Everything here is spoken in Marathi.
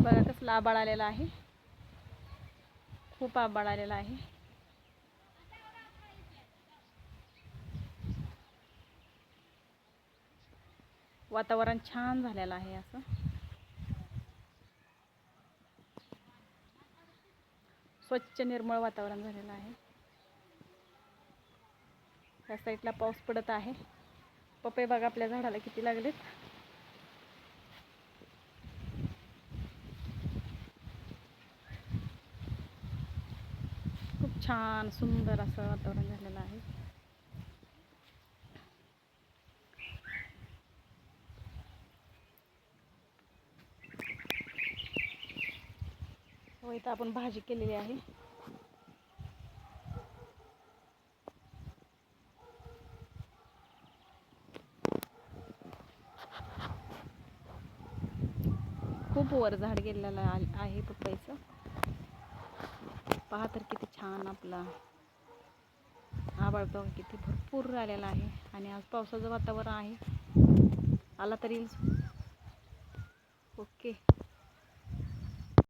बघा कसला आबाळ आलेला आहे. खूप आबाळ आलेला आहे. वातावरण छान झालेलं आहे असं. स्वच्छ निर्मळ वातावरण झालेलं आहे. त्या साईडला पाऊस पडत आहे. पपई बघा आपल्या झाडाला किती लागलेत खूप छान सुंदर असं वातावरण झालेलं आहे. हो इथं आपण भाजी केलेली आहे. खूप वर झाड गेलेलं आ- आहे पपईचं पहा तर किती छान आपला आबाळ बघा किती भरपूर आलेला आहे. आणि आज पावसाचं वातावरण आहे. आला तरी ओके.